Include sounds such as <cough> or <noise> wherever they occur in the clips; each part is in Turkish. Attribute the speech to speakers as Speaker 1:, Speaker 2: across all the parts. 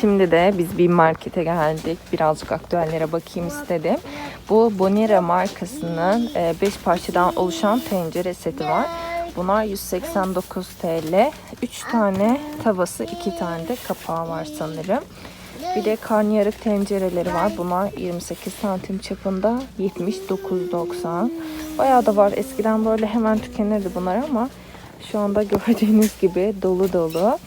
Speaker 1: Şimdi de biz bir markete geldik. Birazcık aktüellere bakayım istedim. Bu Bonera markasının 5 parçadan oluşan tencere seti var. Bunlar 189 TL. 3 tane tavası, 2 tane de kapağı var sanırım. Bir de karnıyarık tencereleri var. Bunlar 28 santim çapında 79.90. Bayağı da var. Eskiden böyle hemen tükenirdi bunlar ama şu anda <laughs> gördüğünüz gibi dolu dolu.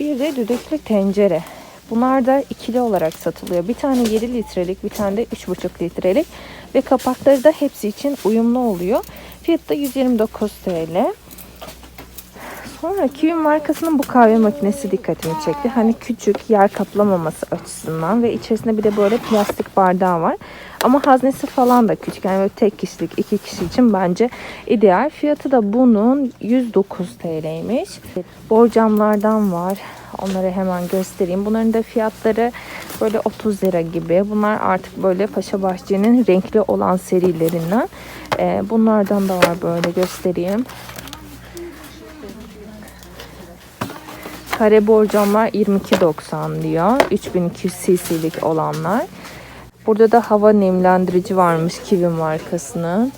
Speaker 1: Bir de düdüklü tencere. Bunlar da ikili olarak satılıyor. Bir tane 7 litrelik, bir tane de 3,5 litrelik. Ve kapakları da hepsi için uyumlu oluyor. Fiyatı da 129 TL. Sonra Kiwi markasının bu kahve makinesi dikkatimi çekti. Hani küçük, yer kaplamaması açısından ve içerisinde bir de böyle plastik bardağı var. Ama haznesi falan da küçük. Yani böyle tek kişilik, iki kişi için bence ideal. Fiyatı da bunun 109 TL'ymiş. Borcamlardan var. Onları hemen göstereyim. Bunların da fiyatları böyle 30 lira gibi. Bunlar artık böyle Paşa Bahçe'nin renkli olan serilerinden. Ee, bunlardan da var böyle göstereyim. Kare borcamlar 22.90 diyor. 3200 cc'lik olanlar. Burada da hava nemlendirici varmış Kiwi markasının.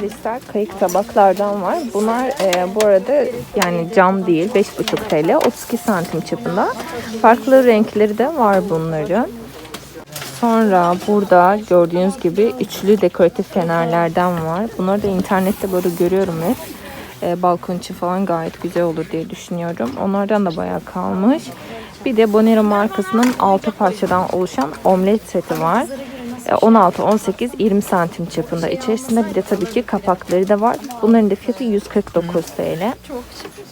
Speaker 1: Kristal kayık tabaklardan var. Bunlar e, bu arada yani cam değil 5,5 TL 32 santim çapında. Farklı renkleri de var bunların. Sonra burada gördüğünüz gibi üçlü dekoratif fenerlerden var. Bunları da internette böyle görüyorum hep. E, balkon için falan gayet güzel olur diye düşünüyorum. Onlardan da bayağı kalmış. Bir de Bonero markasının 6 parçadan oluşan omlet seti var. E, 16, 18, 20 santim çapında. İçerisinde bir de tabii ki kapakları da var. Bunların da fiyatı 149 TL.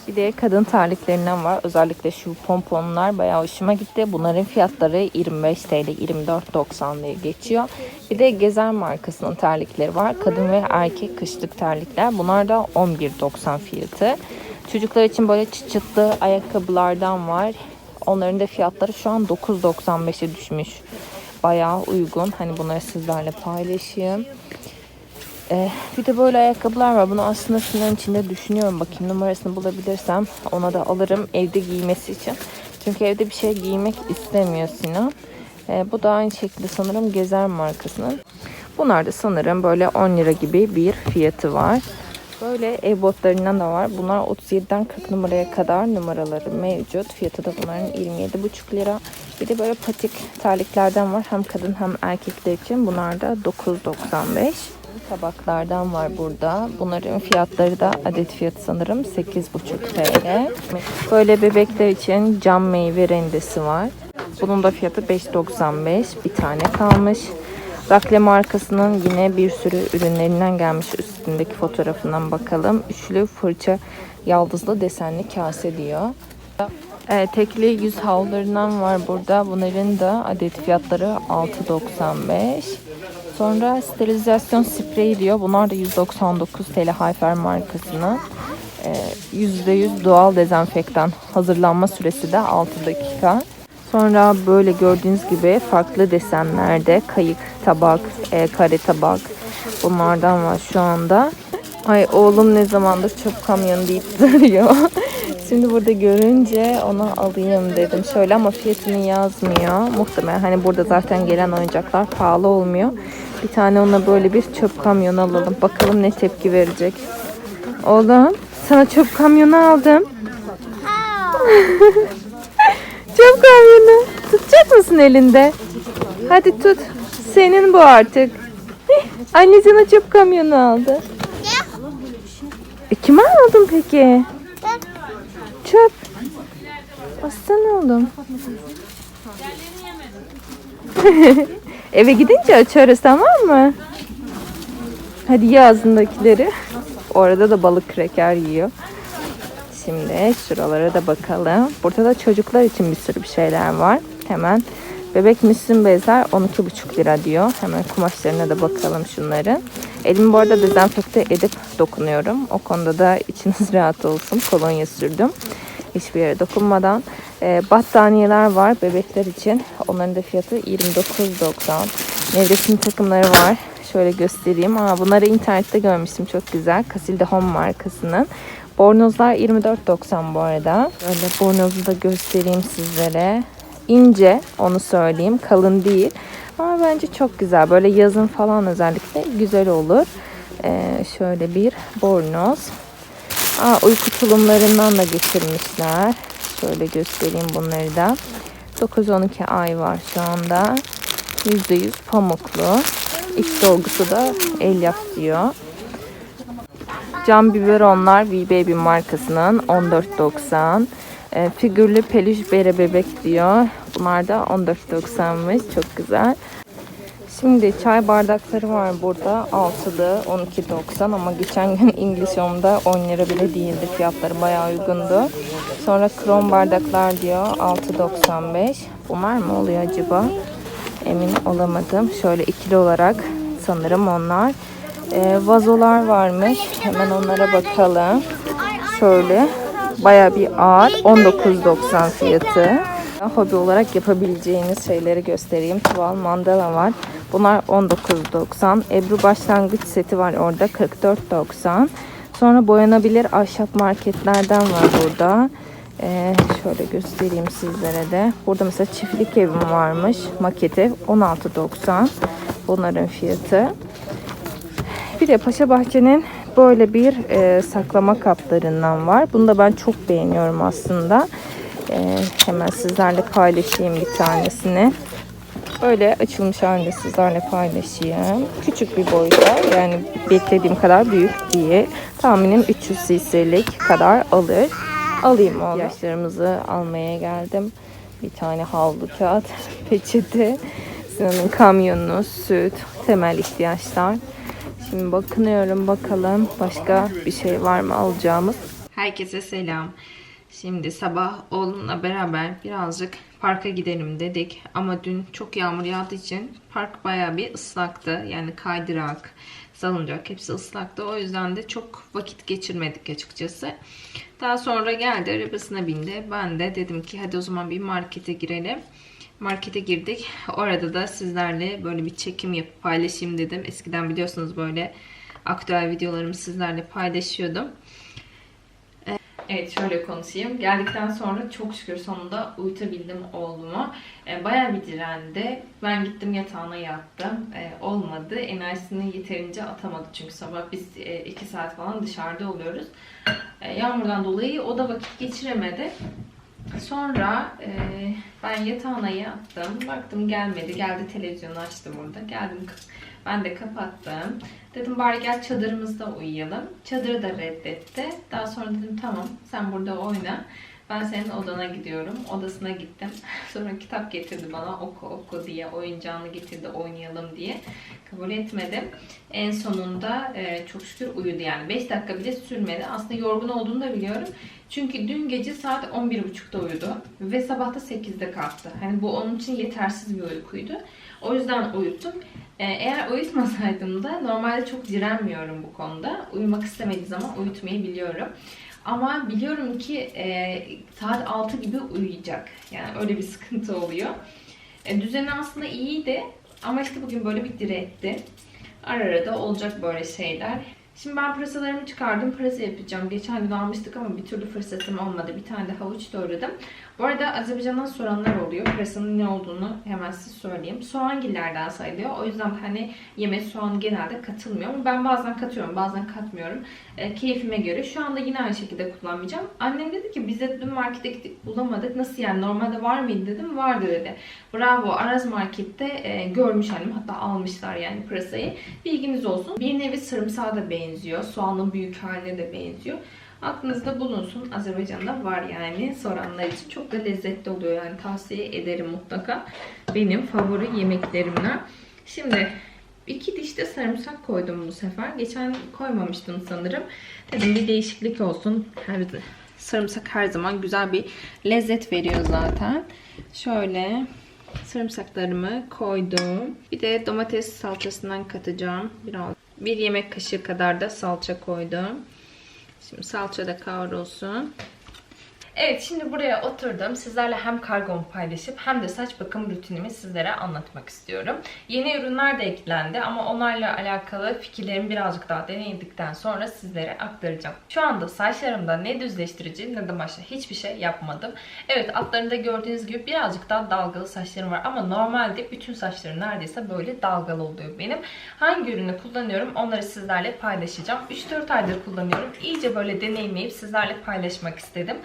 Speaker 1: Bir de kadın terliklerinden var. Özellikle şu pomponlar bayağı hoşuma gitti. Bunların fiyatları 25 TL, 24.90 diye geçiyor. Bir de Gezer markasının terlikleri var. Kadın ve erkek kışlık terlikler. Bunlar da 11.90 fiyatı. Çocuklar için böyle çıt çıtlı ayakkabılardan var. Onların da fiyatları şu an 9.95'e düşmüş. Bayağı uygun. Hani bunları sizlerle paylaşayım. Ee, bir de böyle ayakkabılar var. Bunu aslında Sinan'ın içinde düşünüyorum. Bakayım numarasını bulabilirsem ona da alırım evde giymesi için. Çünkü evde bir şey giymek istemiyor Sinan. Ee, bu da aynı şekilde sanırım Gezer markasının. Bunlar da sanırım böyle 10 lira gibi bir fiyatı var. Böyle ev botlarından da var. Bunlar 37'den 40 numaraya kadar numaraları mevcut. Fiyatı da bunların 27,5 lira. Bir de böyle patik terliklerden var. Hem kadın hem erkekler için. Bunlar da 9.95. Tabaklardan var burada. Bunların fiyatları da adet fiyatı sanırım 8,5 TL. Böyle bebekler için cam meyve rendesi var. Bunun da fiyatı 5.95. Bir tane kalmış. Rakle markasının yine bir sürü ürünlerinden gelmiş üstündeki fotoğrafından bakalım. Üçlü fırça yaldızlı desenli kase diyor. E, tekli yüz havlularından var burada. Bunların da adet fiyatları 6.95. Sonra sterilizasyon spreyi diyor. Bunlar da 199 TL Hayfer markasının. E, %100 doğal dezenfektan. Hazırlanma süresi de 6 dakika. Sonra böyle gördüğünüz gibi farklı desenlerde kayık, tabak, e, kare tabak bunlardan var şu anda. Ay oğlum ne zamandır çöp kamyonu deyip <laughs> duruyor. Şimdi burada görünce onu alayım dedim. Şöyle ama fiyatını yazmıyor. Muhtemelen hani burada zaten gelen oyuncaklar pahalı olmuyor. Bir tane ona böyle bir çöp kamyonu alalım. Bakalım ne tepki verecek. Oğlum sana çöp kamyonu aldım. <laughs> Çöp kamyonu. Tutacak mısın elinde? Hadi tut. Senin bu artık. Hih, Anne sana kamyonu aldı. E, kime aldın peki? Çöp. Aslan oğlum. <laughs> Eve gidince açarız tamam mı? Hadi ye ağzındakileri. Orada da balık kreker yiyor. Şimdi şuralara da bakalım. Burada da çocuklar için bir sürü bir şeyler var. Hemen bebek müslüm bezler 12,5 lira diyor. Hemen kumaşlarına da bakalım şunların. Elimi bu arada dezenfekte edip dokunuyorum. O konuda da içiniz <laughs> rahat olsun. Kolonya sürdüm. Hiçbir yere dokunmadan. Ee, battaniyeler var bebekler için. Onların da fiyatı 29.90. Nevresim takımları var. Şöyle göstereyim. Aa, bunları internette görmüştüm. Çok güzel. Casilde Home markasının. Bornozlar 24.90 bu arada. Böyle bornozu da göstereyim sizlere. ince onu söyleyeyim. Kalın değil. Ama bence çok güzel. Böyle yazın falan özellikle güzel olur. Ee, şöyle bir bornoz. Aa, uyku tulumlarından da getirmişler. Şöyle göstereyim bunları da. 9-12 ay var şu anda. %100 pamuklu. İç dolgusu da elyaf diyor. Cam biberonlar V Baby markasının 14.90. E, figürlü peluş bere bebek diyor. Bunlar da 14.90'mış. Çok güzel. Şimdi çay bardakları var burada. Altılı 12.90 ama geçen gün English Home'da 10 lira bile değildi. Fiyatları bayağı uygundu. Sonra krom bardaklar diyor 6.95. Bunlar mı oluyor acaba? Emin olamadım. Şöyle ikili olarak sanırım onlar. Ee, vazolar varmış. Hemen onlara bakalım. Şöyle baya bir ağır. 19.90 fiyatı. Hobi olarak yapabileceğiniz şeyleri göstereyim. Tuval mandala var. Bunlar 19.90. Ebru başlangıç seti var orada 44.90. Sonra boyanabilir ahşap marketlerden var burada. Ee, şöyle göstereyim sizlere de. Burada mesela çiftlik evim varmış. Maketi 16.90. Bunların fiyatı. Bir de Paşa Bahçe'nin böyle bir e, saklama kaplarından var. Bunu da ben çok beğeniyorum aslında. E, hemen sizlerle paylaşayım bir tanesini. Böyle açılmış halinde sizlerle paylaşayım. Küçük bir boyda yani beklediğim kadar büyük değil. Tahminim 300 cc'lik kadar alır. Alayım onu. İhtiyaçlarımızı almaya geldim. Bir tane havlu kağıt, <laughs> peçete, Sinan'ın kamyonu, süt, temel ihtiyaçlar. Şimdi bakınıyorum bakalım başka bir şey var mı alacağımız. Herkese selam. Şimdi sabah oğlumla beraber birazcık parka gidelim dedik. Ama dün çok yağmur yağdığı için park baya bir ıslaktı. Yani kaydırak, salıncak hepsi ıslaktı. O yüzden de çok vakit geçirmedik açıkçası. Daha sonra geldi arabasına bindi. Ben de dedim ki hadi o zaman bir markete girelim. Markete girdik. Orada da sizlerle böyle bir çekim yapıp paylaşayım dedim. Eskiden biliyorsunuz böyle aktüel videolarımı sizlerle paylaşıyordum. Evet şöyle konuşayım. Geldikten sonra çok şükür sonunda uyutabildim oğlumu. E, bayağı bir direndi. Ben gittim yatağına yattım. E, olmadı. Enerjisini yeterince atamadı. Çünkü sabah biz 2 saat falan dışarıda oluyoruz. E, yağmurdan dolayı o da vakit geçiremedi. Sonra e, ben yatağına yattım. Baktım gelmedi. Geldi televizyonu açtı burada. Geldim ben de kapattım. Dedim bari gel çadırımızda uyuyalım. Çadırı da reddetti. Daha sonra dedim tamam sen burada oyna. Ben senin odana gidiyorum. Odasına gittim. <laughs> Sonra kitap getirdi bana oku oku diye. Oyuncağını getirdi oynayalım diye. Kabul etmedim. En sonunda e, çok şükür uyudu yani. 5 dakika bile sürmedi. Aslında yorgun olduğunu da biliyorum. Çünkü dün gece saat 11.30'da uyudu. Ve sabah da 8'de kalktı. Hani bu onun için yetersiz bir uykuydu. O yüzden uyuttum. Ee, eğer uyutmasaydım da normalde çok direnmiyorum bu konuda. Uyumak istemediği zaman uyutmayı biliyorum. Ama biliyorum ki e, saat 6 gibi uyuyacak. Yani öyle bir sıkıntı oluyor. E, düzeni aslında iyiydi. Ama işte bugün böyle bir diretti. Ara ara da olacak böyle şeyler. Şimdi ben pırasalarımı çıkardım. Pırasa yapacağım. Geçen gün almıştık ama bir türlü fırsatım olmadı. Bir tane de havuç doğradım. Bu arada Azerbaycan'dan soranlar oluyor. Pırasanın ne olduğunu hemen size söyleyeyim. Soğangillerden sayılıyor. O yüzden hani yemeğe soğan genelde katılmıyor. Ben bazen katıyorum, bazen katmıyorum. E, keyfime göre. Şu anda yine aynı şekilde kullanmayacağım. Annem dedi ki bize dün markete gittik bulamadık. Nasıl yani? Normalde var mıydı dedim. Vardı dedi. Bravo. Araz Market'te e, görmüş annem. Hatta almışlar yani pırasayı. Bilginiz olsun. Bir nevi sarımsağa da benziyor. Soğanın büyük haline de benziyor. Aklınızda bulunsun. Azerbaycan'da var yani soranlar için. Çok da lezzetli oluyor yani tavsiye ederim mutlaka. Benim favori yemeklerimden. Şimdi iki diş de sarımsak koydum bu sefer. Geçen koymamıştım sanırım. Dedim bir değişiklik olsun. Her sarımsak her zaman güzel bir lezzet veriyor zaten. Şöyle sarımsaklarımı koydum. Bir de domates salçasından katacağım. Biraz bir yemek kaşığı kadar da salça koydum. Şimdi salça da kavrulsun. Evet şimdi buraya oturdum. Sizlerle hem kargomu paylaşıp hem de saç bakım rutinimi sizlere anlatmak istiyorum. Yeni ürünler de eklendi ama onlarla alakalı fikirlerimi birazcık daha denedikten sonra sizlere aktaracağım. Şu anda saçlarımda ne düzleştirici ne de başka hiçbir şey yapmadım. Evet altlarında gördüğünüz gibi birazcık daha dalgalı saçlarım var ama normalde bütün saçlarım neredeyse böyle dalgalı oluyor benim. Hangi ürünü kullanıyorum onları sizlerle paylaşacağım. 3-4 aydır kullanıyorum. İyice böyle deneyimleyip sizlerle paylaşmak istedim.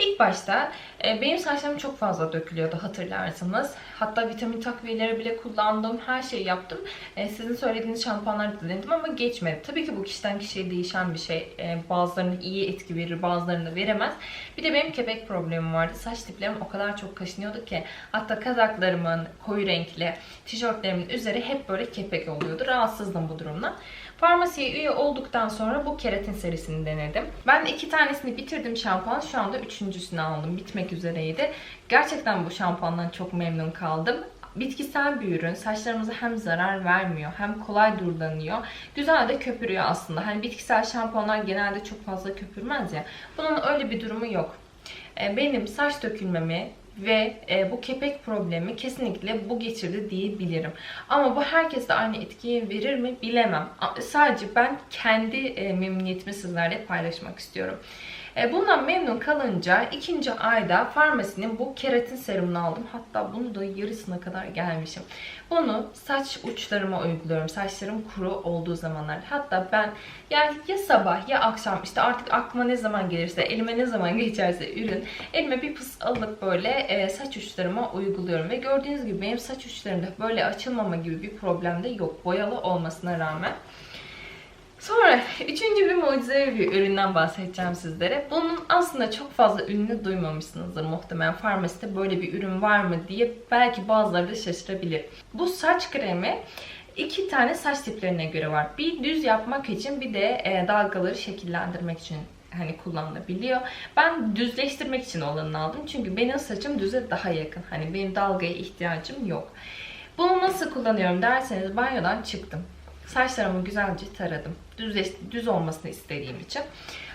Speaker 1: İlk başta e, benim saçlarım çok fazla dökülüyordu hatırlarsınız. Hatta vitamin takviyeleri bile kullandım. Her şeyi yaptım. E, sizin söylediğiniz şampuanları da denedim ama geçmedi. Tabii ki bu kişiden kişiye değişen bir şey. E, bazılarının iyi etki verir, bazılarını veremez. Bir de benim kepek problemim vardı. Saç diplerim o kadar çok kaşınıyordu ki. Hatta kazaklarımın koyu renkli tişörtlerimin üzeri hep böyle kepek oluyordu. Rahatsızdım bu durumdan. Farmasiye üye olduktan sonra bu keratin serisini denedim. Ben iki tanesini bitirdim şampuan. Şu anda üçüncüsünü aldım. Bitmek üzereydi. Gerçekten bu şampuandan çok memnun kaldım. Bitkisel bir ürün. Saçlarımıza hem zarar vermiyor hem kolay durulanıyor. Güzel de köpürüyor aslında. Hani bitkisel şampuanlar genelde çok fazla köpürmez ya. Bunun öyle bir durumu yok. E, Benim saç dökülmemi ve e, bu kepek problemi kesinlikle bu geçirdi diyebilirim. Ama bu herkeste aynı etkiyi verir mi bilemem. Sadece ben kendi e, memnuniyetimi sizlerle paylaşmak istiyorum. E, Bundan memnun kalınca ikinci ayda farmasinin bu keratin serumunu aldım. Hatta bunu da yarısına kadar gelmişim. Bunu saç uçlarıma uyguluyorum. Saçlarım kuru olduğu zamanlar. Hatta ben yani ya sabah ya akşam işte artık aklıma ne zaman gelirse, elime ne zaman <laughs> geçerse ürün elime bir pıs alıp böyle e, saç uçlarıma uyguluyorum. Ve gördüğünüz gibi benim saç uçlarımda böyle açılmama gibi bir problem de yok. Boyalı olmasına rağmen. Sonra üçüncü bir mucizevi bir üründen bahsedeceğim sizlere. Bunun aslında çok fazla ününü duymamışsınızdır muhtemelen. Farmaside böyle bir ürün var mı diye belki bazıları da şaşırabilir. Bu saç kremi iki tane saç tiplerine göre var. Bir düz yapmak için bir de e, dalgaları şekillendirmek için hani kullanılabiliyor. Ben düzleştirmek için olanını aldım. Çünkü benim saçım düze daha yakın. Hani benim dalgaya ihtiyacım yok. Bunu nasıl kullanıyorum derseniz banyodan çıktım. Saçlarımı güzelce taradım. Düzleş, düz olmasını istediğim için.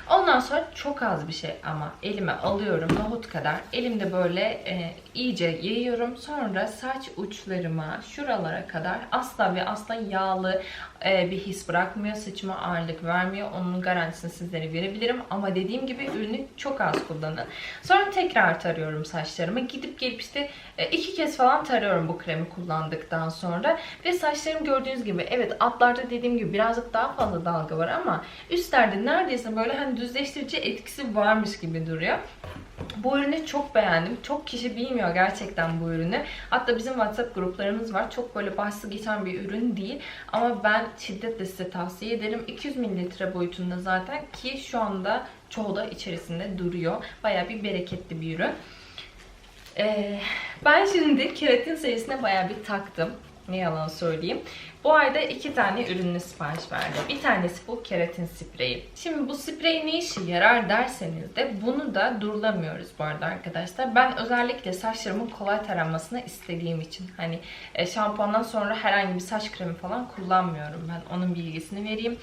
Speaker 1: Ondan sonra çok az bir şey ama elime alıyorum nohut kadar. Elimde böyle e, iyice yayıyorum. Sonra saç uçlarıma şuralara kadar asla ve asla yağlı e, bir his bırakmıyor. Saçıma ağırlık vermiyor. Onun garantisini sizlere verebilirim. Ama dediğim gibi ürünü çok az kullanın. Sonra tekrar tarıyorum saçlarımı. Gidip gelip işte e, iki kez falan tarıyorum bu kremi kullandıktan sonra. Ve saçlarım gördüğünüz gibi evet altlarda dediğim gibi birazcık daha fazla dalga var ama üstlerde neredeyse böyle hani düzleştirici etkisi varmış gibi duruyor. Bu ürünü çok beğendim. Çok kişi bilmiyor gerçekten bu ürünü. Hatta bizim WhatsApp gruplarımız var. Çok böyle bahsi geçen bir ürün değil. Ama ben şiddetle size tavsiye ederim. 200 mililitre boyutunda zaten ki şu anda çoğu da içerisinde duruyor. Baya bir bereketli bir ürün. Ee, ben şimdi keratin serisine baya bir taktım. Ne yalan söyleyeyim. Bu ayda iki tane ürünü sipariş verdim. Bir tanesi bu keratin spreyi. Şimdi bu sprey ne işe yarar derseniz de bunu da durulamıyoruz bu arada arkadaşlar. Ben özellikle saçlarımın kolay taranmasını istediğim için hani e, şampuandan sonra herhangi bir saç kremi falan kullanmıyorum ben. Onun bilgisini vereyim.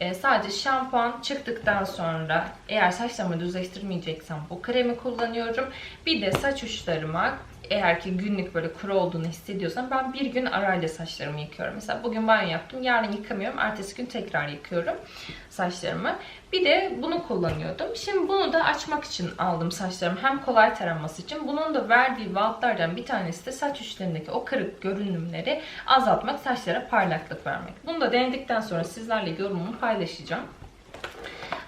Speaker 1: E, sadece şampuan çıktıktan sonra eğer saçlarımı düzleştirmeyeceksem bu kremi kullanıyorum. Bir de saç uçlarıma eğer ki günlük böyle kuru olduğunu hissediyorsam ben bir gün arayla saçlarımı yıkıyorum. Mesela bugün banyo yaptım, yarın yıkamıyorum, ertesi gün tekrar yıkıyorum saçlarımı. Bir de bunu kullanıyordum. Şimdi bunu da açmak için aldım saçlarımı. Hem kolay taranması için. Bunun da verdiği vaatlardan bir tanesi de saç uçlarındaki o kırık görünümleri azaltmak, saçlara parlaklık vermek. Bunu da denedikten sonra sizlerle yorumumu paylaşacağım.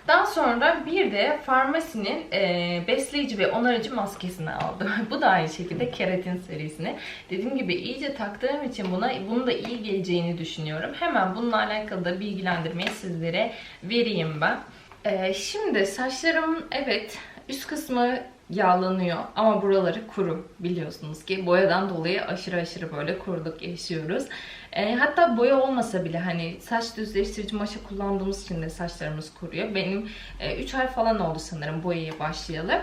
Speaker 1: Daha sonra bir de Farmasi'nin e, besleyici ve onarıcı maskesini aldım. <laughs> Bu da aynı şekilde keratin serisini. Dediğim gibi iyice taktığım için buna bunun da iyi geleceğini düşünüyorum. Hemen bununla alakalı da bilgilendirmeyi sizlere vereyim ben. E, şimdi saçlarım evet üst kısmı yağlanıyor ama buraları kuru biliyorsunuz ki boyadan dolayı aşırı aşırı böyle kuruluk yaşıyoruz. E, hatta boya olmasa bile hani saç düzleştirici maşa kullandığımız için de saçlarımız kuruyor. Benim 3 ay falan oldu sanırım boyaya başlayalı.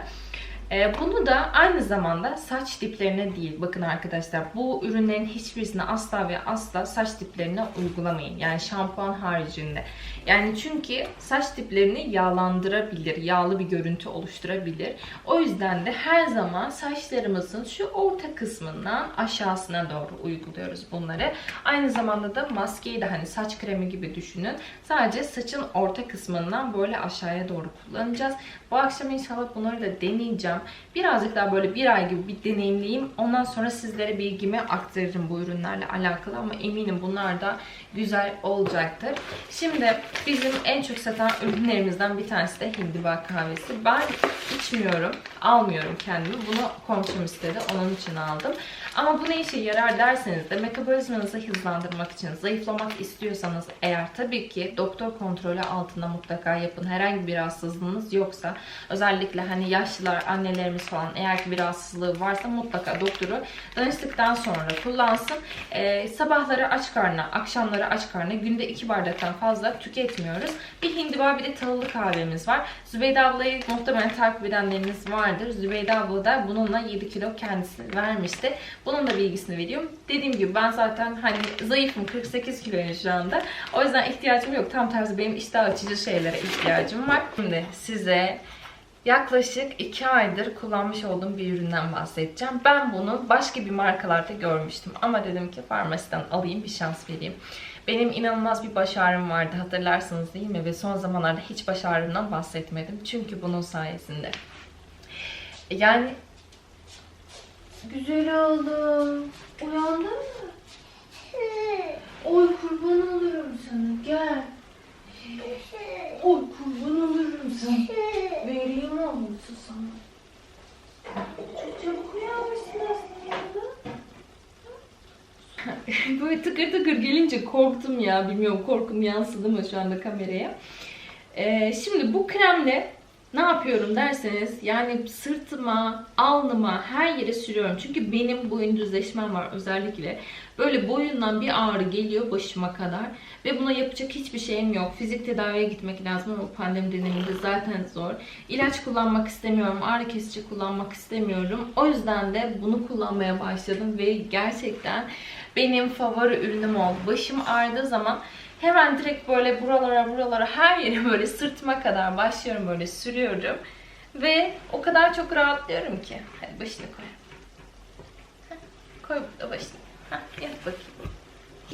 Speaker 1: Ee, bunu da aynı zamanda saç diplerine değil. Bakın arkadaşlar bu ürünlerin hiçbirisini asla ve asla saç diplerine uygulamayın. Yani şampuan haricinde. Yani çünkü saç diplerini yağlandırabilir. Yağlı bir görüntü oluşturabilir. O yüzden de her zaman saçlarımızın şu orta kısmından aşağısına doğru uyguluyoruz bunları. Aynı zamanda da maskeyi de hani saç kremi gibi düşünün. Sadece saçın orta kısmından böyle aşağıya doğru kullanacağız. Bu akşam inşallah bunları da deneyeceğim. Birazcık daha böyle bir ay gibi bir deneyimleyeyim. Ondan sonra sizlere bilgimi aktarırım bu ürünlerle alakalı ama eminim bunlar da güzel olacaktır. Şimdi bizim en çok satan ürünlerimizden bir tanesi de hindiba kahvesi. Ben içmiyorum, almıyorum kendimi. Bunu komşum istedi, onun için aldım. Ama bu ne işe yarar derseniz de metabolizmanızı hızlandırmak için, zayıflamak istiyorsanız eğer tabii ki doktor kontrolü altında mutlaka yapın. Herhangi bir rahatsızlığınız yoksa özellikle hani yaşlılar, annelerimiz falan eğer ki bir rahatsızlığı varsa mutlaka doktoru danıştıktan sonra kullansın. Ee, sabahları aç karnına, akşamları aç karnına günde 2 bardaktan fazla tüketmiyoruz. Bir hindiba bir de tahıllı kahvemiz var. Zübeyde ablayı muhtemelen takip edenleriniz vardır. Zübeyde abla da bununla 7 kilo kendisi vermişti. Bunun da bilgisini veriyorum. Dediğim gibi ben zaten hani zayıfım 48 kiloyum şu anda. O yüzden ihtiyacım yok. Tam tersi benim iştah açıcı şeylere ihtiyacım var. Şimdi size yaklaşık 2 aydır kullanmış olduğum bir üründen bahsedeceğim. Ben bunu başka bir markalarda görmüştüm. Ama dedim ki farmasiden alayım bir şans vereyim. Benim inanılmaz bir baş ağrım vardı hatırlarsınız değil mi? Ve son zamanlarda hiç baş ağrımdan bahsetmedim. Çünkü bunun sayesinde. Yani Güzel oldum. Uyandın mı? Oy kurban olurum sana. Gel. Oy kurban olurum sana. Vereyim olmuşsa sana. Çok çabuk uyanmışsın aslında. <laughs> Böyle tıkır tıkır gelince korktum ya. Bilmiyorum korkum yansıdı mı şu anda kameraya. Ee, şimdi bu kremle ne yapıyorum derseniz yani sırtıma, alnıma her yere sürüyorum. Çünkü benim boyun düzleşmem var özellikle. Böyle boyundan bir ağrı geliyor başıma kadar. Ve buna yapacak hiçbir şeyim yok. Fizik tedaviye gitmek lazım ama pandemi döneminde zaten zor. İlaç kullanmak istemiyorum. Ağrı kesici kullanmak istemiyorum. O yüzden de bunu kullanmaya başladım. Ve gerçekten benim favori ürünüm oldu. Başım ağrıdığı zaman Hemen direkt böyle buralara buralara her yere böyle sırtıma kadar başlıyorum böyle sürüyorum. Ve o kadar çok rahatlıyorum ki. Hadi başını koy. Heh, koy burada başını.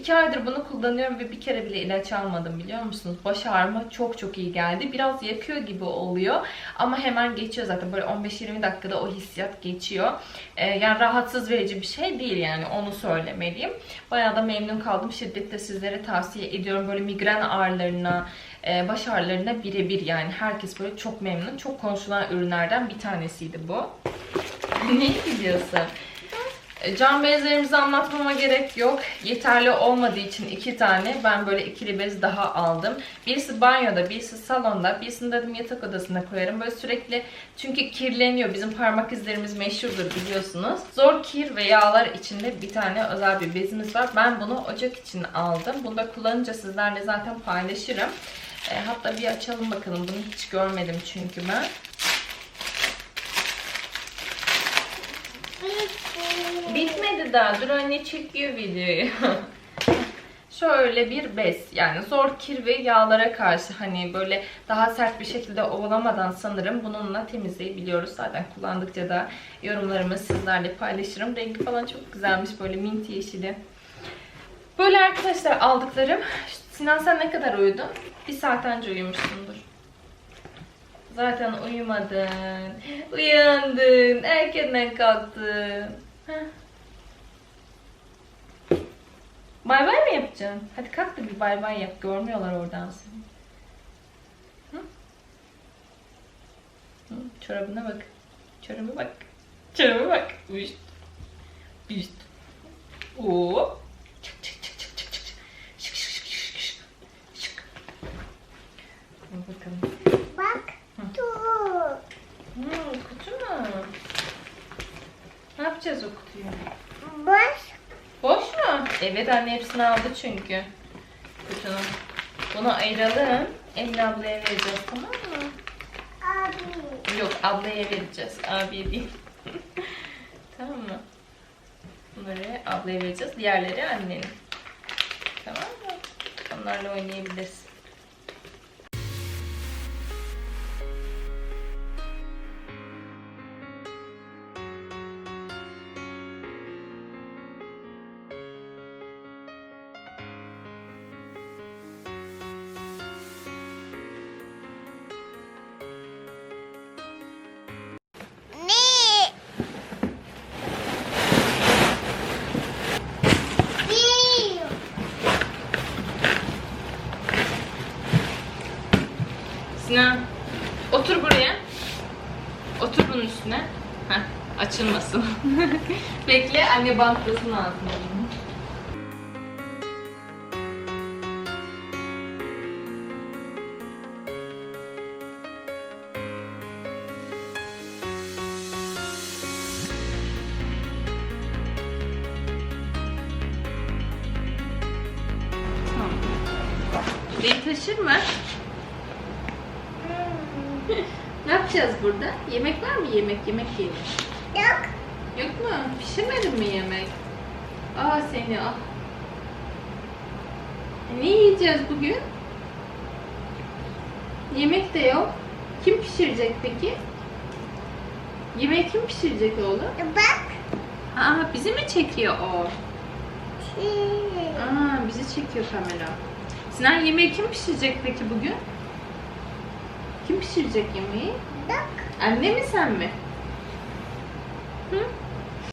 Speaker 1: İki aydır bunu kullanıyorum ve bir kere bile ilaç almadım biliyor musunuz? Baş ağrıma çok çok iyi geldi. Biraz yakıyor gibi oluyor ama hemen geçiyor zaten. Böyle 15-20 dakikada o hissiyat geçiyor. Ee, yani rahatsız verici bir şey değil yani onu söylemeliyim. Bayağı da memnun kaldım. Şiddetle sizlere tavsiye ediyorum. Böyle migren ağrılarına, e, baş ağrılarına birebir yani. Herkes böyle çok memnun. Çok konuşulan ürünlerden bir tanesiydi bu. <laughs> Niye gidiyorsun? E, Cam bezlerimizi anlatmama gerek yok. Yeterli olmadığı için iki tane ben böyle ikili bez daha aldım. Birisi banyoda, birisi salonda, birisini de dedim yatak odasına koyarım. Böyle sürekli çünkü kirleniyor. Bizim parmak izlerimiz meşhurdur biliyorsunuz. Zor kir ve yağlar içinde bir tane özel bir bezimiz var. Ben bunu ocak için aldım. Bunu da kullanınca sizlerle zaten paylaşırım. E, hatta bir açalım bakalım. Bunu hiç görmedim çünkü ben. Daha. Dur anne çekiyor videoyu. <laughs> Şöyle bir bez. Yani zor kir ve yağlara karşı hani böyle daha sert bir şekilde ovalamadan sanırım bununla temizleyebiliyoruz. Zaten kullandıkça da yorumlarımı sizlerle paylaşırım. Rengi falan çok güzelmiş böyle mint yeşili. Böyle arkadaşlar aldıklarım. Sinan sen ne kadar uyudun? Bir saat önce uyumuşsundur. Zaten uyumadın. Uyandın. Erkenden kalktın. Heh. Bay bay mı yapacaksın? Hadi kalk da bir bay bay yap. Görmüyorlar oradan seni. Hı? Hı, çorabına bak. Çorabı bak. Çorabı bak. Üst. Üst. Oo. Çık çık çık çık çık çık. Şık şık şık şık şık. Şık. Bakalım.
Speaker 2: Bak. Dur.
Speaker 1: Hmm, kutu mu? Ne yapacağız o kutuyu?
Speaker 2: Bak.
Speaker 1: Evet anne hepsini aldı çünkü. Kutunun. Bunu ayıralım. Emine ablaya vereceğiz tamam mı?
Speaker 2: Abi.
Speaker 1: Yok ablaya vereceğiz. Abiye değil. <laughs> tamam mı? Bunları ablaya vereceğiz. Diğerleri annenin. Tamam mı? Onlarla oynayabilirsin. Anne bantlasın ağzını. Beni taşır mı? Ne yapacağız burada? Yemek var mı? Yemek, yemek yiyelim.
Speaker 2: Yok.
Speaker 1: Yok mu? Pişirmedin mi yemek? Aa seni ah. E, Ne yiyeceğiz bugün? Yemek de yok. Kim pişirecek peki? Yemeği kim pişirecek oğlum?
Speaker 2: Bak.
Speaker 1: Aa bizi mi çekiyor o? Aa bizi çekiyor kamera. Sinan yemeği kim pişirecek peki bugün? Kim pişirecek yemeği?
Speaker 2: Bak.
Speaker 1: Anne mi sen mi? Hı?